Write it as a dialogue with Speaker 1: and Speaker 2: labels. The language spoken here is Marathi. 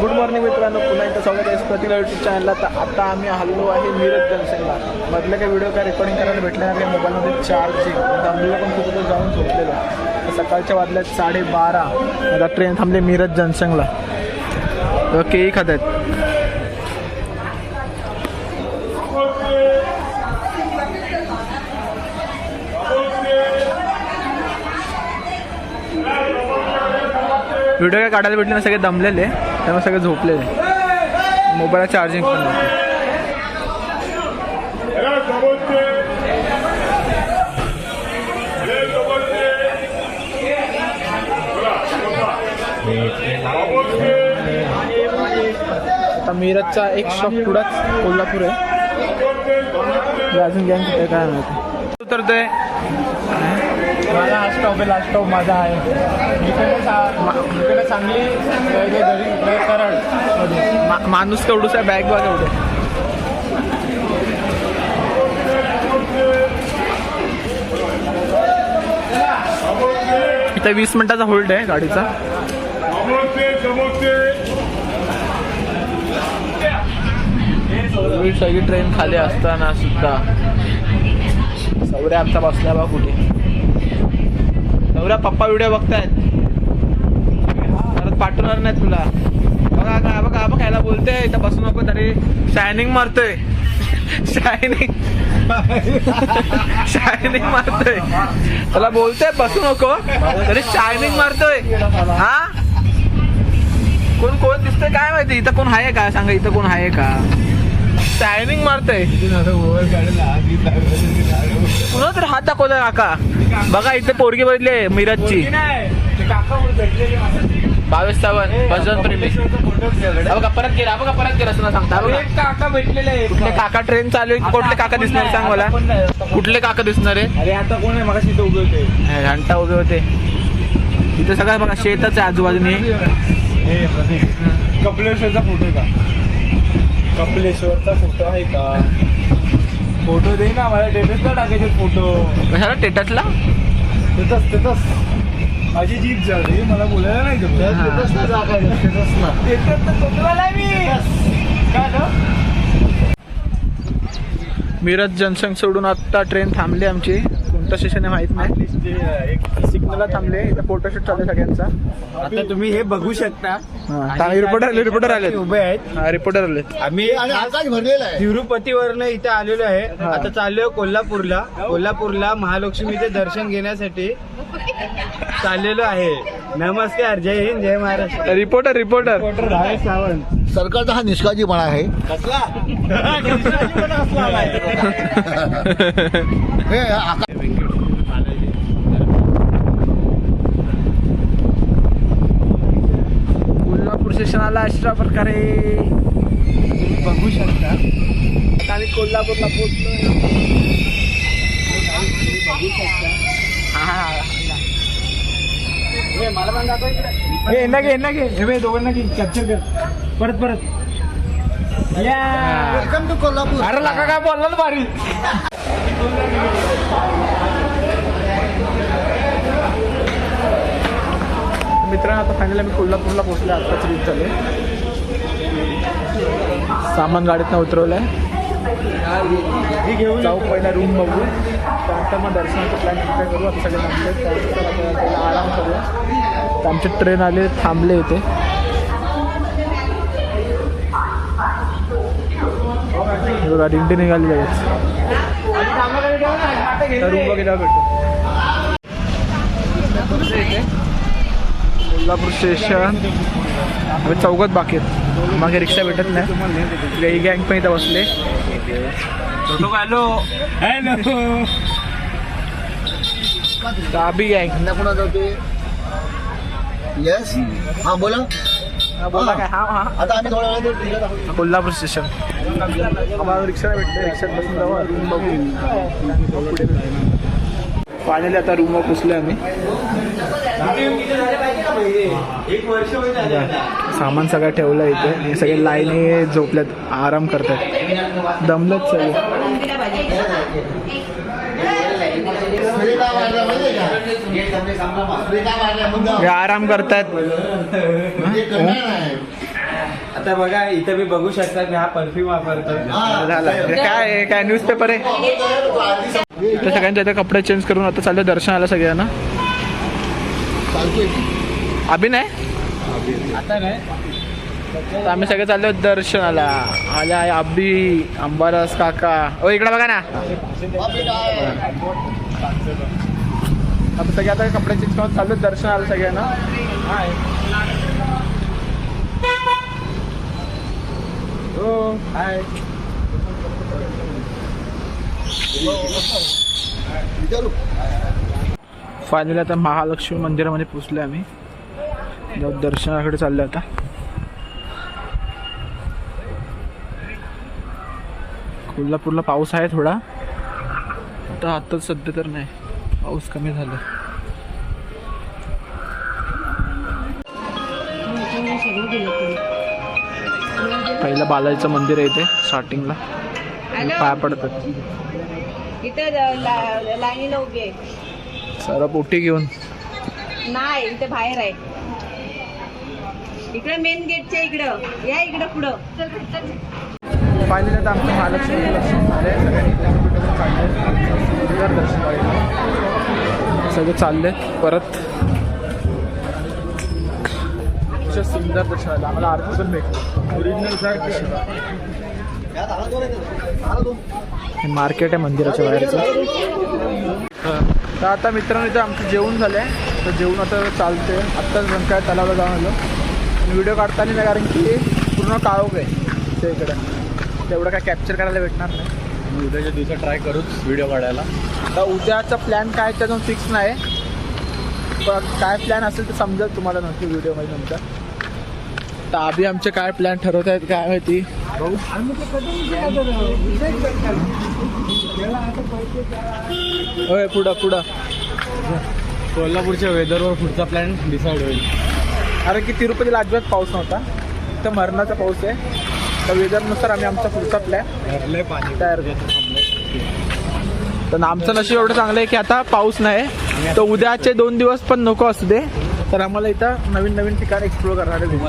Speaker 1: गुड मॉर्निंग मित्रांनो. पुन्हा एकदा स्वागत आहे प्रतिला यूट्यूब चॅनलला तर आता आम्ही हल्लो आहे मिरज जंक्शनला मधले काही व्हिडिओ काय रेकॉर्डिंग करायला भेटले नाही मोबाईलमध्ये चार्जिंग म्हणजे दमलेलं पण खूप जाऊन झोपलेलो. तर सकाळच्या वाजल्यात साडेबारा. आता ट्रेन थांबली मिरज जंक्शनला तर केळी खात आहेत व्हिडिओ काय काढायला भेटले ना सगळे दमलेले. त्यामुळे सगळे झोपलेले मोबाईल चार्जिंग पण आता मिरजचा एक शॉप पुढाच कोल्हापूर आहे. अजून गॅंग काय माहिती. उतरतोय. स्टॉप आहे लास्ट स्टॉप माझा आहे. इकडे इकडे चांगली घरी घरी माणूस केवढूच आहे बॅग बघ एवढे. इथं वीस मिनिटाचा होल्ड आहे गाडीचा. पूर्वी सगळी ट्रेन खाली असताना सुद्धा. सौर्या आमचा बसल्या बा कुठे. एवढा पप्पा व्हिडिओ बघतायत. परत पाठवणार नाही तुला. बघा काय बघा बघा खायला बोलते इथं बसू नको तरी शायनिंग मारतोय. शायनिंग शायनिंग मारतोय. त्याला बोलतोय बसू नको तरी शायनिंग मारतोय. हा? कोण कोण दिसतंय काय माहिती? इथं कोण आहे का? सांगा इथं कोण आहे का? शायनिंग मारतोय. पुन्हा तर हात दाखवतोय काका? बघा इथे पोरगी बघितली मिरजची. बावीस सावन भजन प्रेमी. बघा परत गेला बघा परत गेला असं सांगता.
Speaker 2: काका भेटलेले
Speaker 1: कुठले काका ट्रेन चालू आहे कुठले काका दिसणार? सांग मला. कुठले काका दिसणार आहे?
Speaker 2: आता कोण आहे? मग तिथे उभे होते.
Speaker 1: हे घंटा उभे होते. इथे सगळं बघा शेतच आहे आजूबाजूने.
Speaker 2: कपिलेश्वरचा फोटो आहे का? कपिलेश्वरचा फोटो आहे का? फोटो दे ना मला टेटसला टाकायचे फोटो.
Speaker 1: कशाला? टेटसला
Speaker 2: तेच तेच माझी जीप झाली मला बोलायला नाही
Speaker 1: हा.
Speaker 2: टेटसला टाकायचं टेटसला टेटस तर मी. काय?
Speaker 1: मिरज जंक्शन सोडून आता ट्रेन थांबली आमची. स्टेशन आहे माहीत नाही. सिग्नलला थांबले. इथं फोटोशूट चालू सगळ्यांचा.
Speaker 2: आता तुम्ही हे बघू शकता.
Speaker 1: रिपोर्टर आले रिपोर्टर आले
Speaker 2: उभे आहेत.
Speaker 1: रिपोर्टर आले
Speaker 2: आम्ही तिरुपतीवरनं इथे आलेलो आहे.
Speaker 1: हा.
Speaker 2: आता चाललोय कोल्हापूरला. कोल्हापूरला महालक्ष्मीचे दर्शन घेण्यासाठी चाललेलो आहे. नमस्कार जय हिंद. जय महाराष्ट्र.
Speaker 1: Reporter reporter
Speaker 2: Sawant.
Speaker 3: सरकारचा हा निष्काळजीपणा आहे. हे
Speaker 1: स्टेशनाला अशा प्रकारे
Speaker 2: बघू शकता.
Speaker 1: आम्ही कोल्हापूरला पोहोचलो
Speaker 2: मला पण दाखव इकडे. हे यांना घे यांना घे हे बघ, दोघांना घे कॅप्चर कर. परत परत. या.
Speaker 3: Welcome to Kolhapur.
Speaker 2: अरे लका काय बोलला ना भारी
Speaker 1: मित्रांनो आता फायनली आम्ही कोल्हापूरला पोहोचलो आत्ताच रीत झाले सामान गाडीतनं उतरवलंय.
Speaker 2: हे घेऊन
Speaker 1: जाऊ पहिला रूम बघू. त्यानंतर मग दर्शनाचा प्लॅन काय करू. आता सगळे थांबले त्यानंतर आराम करूया. तर आमचे ट्रेन आले थांबले इथे. हे बघा निघाली लगेच. तर रूम बघितला भेटतो कोल्हापूर स्टेशन आम्ही चौघात बाकी आहेत. मागे रिक्षा भेटत नाही. गँग पण इथं बसले.
Speaker 2: हॅलो हॅलो
Speaker 1: दाबी गँग
Speaker 3: कोणाचा होते येस हा बोला.
Speaker 1: बोला काय. हा हा.
Speaker 3: आता आम्ही थोड्या वेळात तिला दाखवू.
Speaker 1: कोल्हापूर स्टेशन. आम्हाला रिक्षा नाही भेटले रिक्षात बसून जाऊ. रूम बघू पुढे. फायनली आता रूमवर पोचले आम्ही. सामान सगळं ठेवलं इथे. हे सगळे लाईनी झोपल्यात. आराम करतात. दमलत सगळे? हे आराम करतात.
Speaker 3: म्हणजे करणार नाही.
Speaker 2: आता बघा इथे मी बघू शकता मी हा परफ्यूम वापरतो
Speaker 1: झाला. हे काय आहे? काय न्यूजपेपर आहे? तर सगळ्यांचे आता कपडे चेंज करून आता चाललं दर्शनाला सगळ्यांना. अभि नाही
Speaker 2: आता नाही.
Speaker 1: आम्ही सगळे चाललो दर्शनाला. आले आहे अभि अंबारस काका. ओ इकडे बघा ना. सगळे आता कपडे चेंज करून चाललो दर्शनाला सगळ्यांना. हो हाय फायनली आता महालक्ष्मी मंदिरामध्ये पोचलो आम्ही. जाऊ दर्शनाकडे चाललो आता. कोल्हापूरला पाऊस आहे थोडा. आता आता सध्या तर नाही. पाऊस कमी झाला पहिलं बालाजीचं मंदिर आहे इथे स्टार्टिंगला पाया पडतात.
Speaker 4: इथे लाईनीला उभी आहे.
Speaker 1: सर्व पोटी घेऊन.
Speaker 4: नाही इथे बाहेर आहे. इकडे मेन गेटच्या इकडं. या इकडं पुढं.
Speaker 1: फायनली आता आमचं महालक्ष्मी दर्शन झाले सगळ्यांनी व्यासपीठावर काढले जोरदार दर्शन पाहिजे सगळे चालले परत सुंदर दर्शन झालं आम्हाला आरती पण भेटली. ओरिजिनल हे मार्केट आहे मंदिराच्या बाहेरचं. तर आता मित्रांनो इथं आमचं जेवण झालं आहे तर जेवण आता चालते आत्ताच रंकाळ तलावाला जाऊन आलो. व्हिडिओ काढताना नाही कारण की पूर्ण काळोख आहे. त्या इकडं. तेवढं काय कॅप्चर करायला भेटणार नाही.
Speaker 2: उद्याच्या दिवसात ट्राय करूच व्हिडिओ काढायला.
Speaker 1: तर उद्याचा प्लॅन काय आहे त्यातून फिक्स नाही. पण काय प्लॅन असेल तर समजेल तुम्हाला नक्की व्हिडिओमध्ये नंतर. तर आधी आमचे काय प्लॅन ठरवत आहेत काय माहिती? होय पुढं पुढं.
Speaker 2: कोल्हापूरच्या वेदरवर पुढचा प्लॅन डिसाईड होईल.
Speaker 1: कारण की तिरुपतीला अजिबात पाऊस नव्हता. तर मरणाचा पाऊस आहे. तर वेदरनुसार आम्ही आमचा पुढचा प्लॅन
Speaker 2: पाणी.
Speaker 1: तयार करतो. तर आमचं नशीब एवढं चांगलं आहे की आता पाऊस नाही. तर उद्याचे दोन दिवस पण नको असू दे. तर आम्हाला इथं नवीन नवीन ठिकाण एक्सप्लोर करणारे भेटतील.